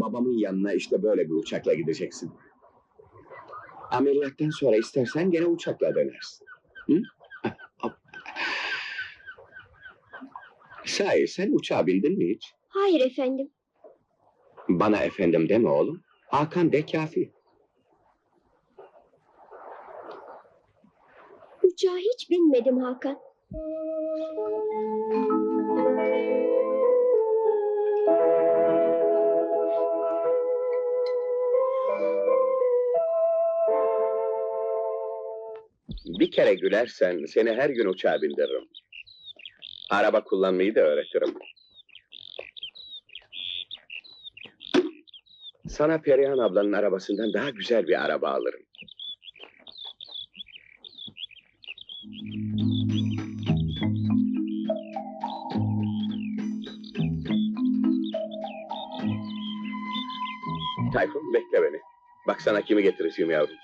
Babamın yanına işte böyle bir uçakla gideceksin. Ameliyattan sonra istersen gene uçakla dönersin. Hı? Sahi sen uçağa bindin mi hiç? Hayır efendim. Bana efendim deme oğlum. Hakan de kafi. Uçağa hiç binmedim Hakan. Bir kere gülersen seni her gün uçağa bindiririm. Araba kullanmayı da öğretirim. Sana Perihan ablanın arabasından daha güzel bir araba alırım. Tayfun bekle beni. Bak sana kimi getireceğim yavrum.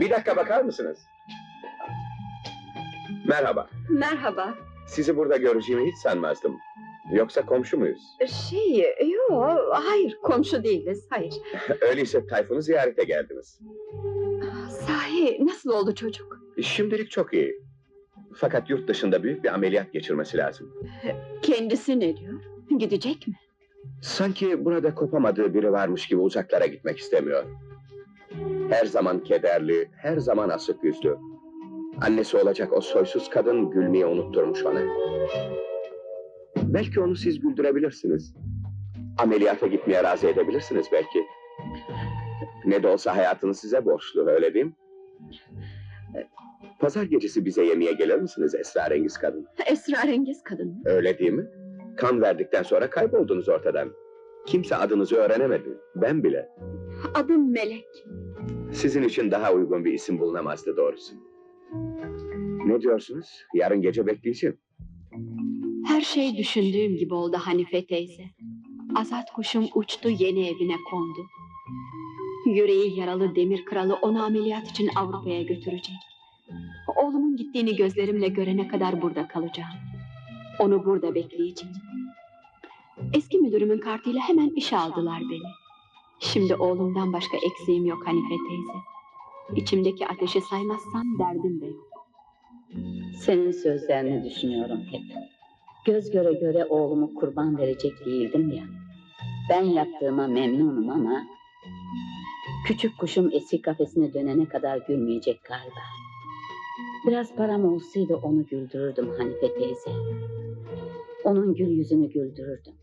Bir dakika bakar mısınız? Merhaba. Merhaba. Sizi burada göreceğimi hiç sanmazdım. Yoksa komşu muyuz? Şey, yok, hayır komşu değiliz, hayır. Öyleyse Tayfun'u ziyarete geldiniz. Sahi nasıl oldu çocuk? Şimdilik çok iyi. Fakat yurt dışında büyük bir ameliyat geçirmesi lazım. Kendisi ne diyor? Gidecek mi? Sanki burada kopamadığı biri varmış gibi uzaklara gitmek istemiyor. Her zaman kederli, her zaman asık yüzlü. Annesi olacak o soysuz kadın gülmeyi unutturmuş ona. Belki onu siz güldürebilirsiniz. Ameliyata gitmeye razı edebilirsiniz belki. Ne de olsa hayatını size borçlu, öyle değil mi? Pazar gecesi bize yemeğe gelir misiniz esrarengiz kadın? Esrarengiz kadın mı? Öyle değil mi? Kan verdikten sonra kayboldunuz ortadan. Kimse adınızı öğrenemedi. Ben bile. Adım Melek. Sizin için daha uygun bir isim bulunamazdı doğrusu. Ne diyorsunuz? Yarın gece bekleyeceğim. Her şey düşündüğüm gibi oldu Hanife teyze. Azat kuşum uçtu yeni evine kondu. Yüreği yaralı demir kralı onu ameliyat için Avrupa'ya götürecek. Oğlumun gittiğini gözlerimle görene kadar burada kalacağım. Onu burada bekleyeceğim. Eski müdürümün kartıyla hemen işe aldılar beni. Şimdi oğlumdan başka eksiğim yok Hanife teyze. İçimdeki ateşi saymazsam derdim de yok. Senin sözlerini düşünüyorum hep. Göz göre göre oğlumu kurban verecek değildim ya. Ben yaptığıma memnunum ama... Küçük kuşum eski kafesine dönene kadar gülmeyecek galiba. Biraz param olsaydı onu güldürürdüm Hanife teyze. Onun gül yüzünü güldürürdüm.